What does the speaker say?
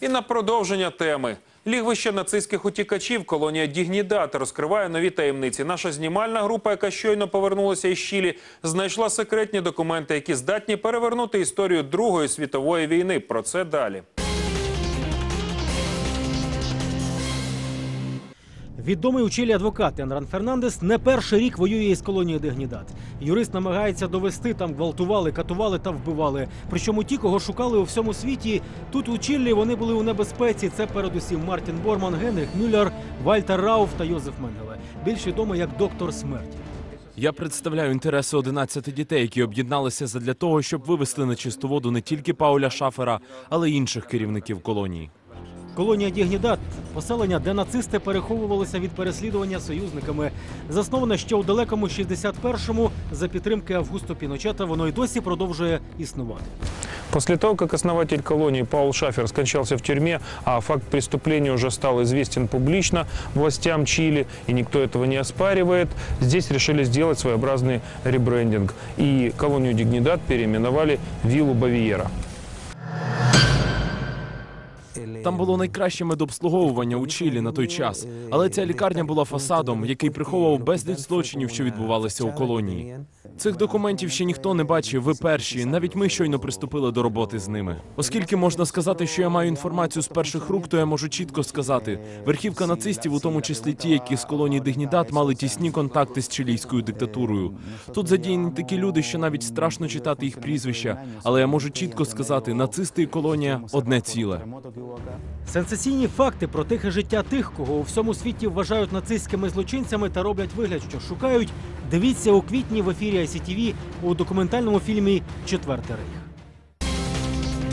І на продовження теми. Лігвище нацистських утікачів колонія Дігнідат розкриває нові таємниці. Наша знімальна група, яка щойно повернулася із Чилі, знайшла секретні документи, які здатні перевернути історію Другої світової війни. Про це далі. Відомий у Чилі адвокат Енран Фернандес не перший рік воює із колонією Дегнідат. Юрист намагається довести там гвалтували, катували та вбивали. Причому ті, кого шукали у всьому світі, тут у Чиллі вони були у небезпеці. Це передусім Мартін Борман, Генріх Мюллер, Вальтер Рауф та Йозеф Менгеле. Більш відомий як доктор смерті. Я представляю інтереси 11 дітей, які об'єдналися задля того, щоб вивести на чисту воду не тільки Пауля Шафера, але й інших керівників колонії. Колонія Дігнідат – поселення, де нацисти переховувалися від переслідування союзниками. Засноване ще у далекому 61-му за підтримки Августо Піночета, воно й досі продовжує існувати. После того, как основатель колонии Паул Шафер скончался в тюрьме, а факт преступления уже стал известен публично властям Чили, и никто этого не оспаривает, здесь решили сделать своеобразный ребрендинг. И колонию Дигнидад переименовали Виллу Бавиера. Там було найкраще медобслуговування у Чилі на той час, але ця лікарня була фасадом, який приховував безліч злочинів, що відбувалися у колонії. Цих документів ще ніхто не бачив. Ви перші, навіть ми щойно приступили до роботи з ними. Оскільки можна сказати, що я маю інформацію з перших рук, то я можу чітко сказати: верхівка нацистів, у тому числі ті, які з колонії Дигнідат мали тісні контакти з чилійською диктатурою. Тут задіяні такі люди, що навіть страшно читати їх прізвища, але я можу чітко сказати: нацисти і колонія одне ціле. Сенсаційні факти про тихе життя тих, кого у всьому світі вважають нацистськими злочинцями та роблять вигляд, що шукають. Дивіться у квітні в ефірі ICTV у документальному фільмі Четвертий рейх.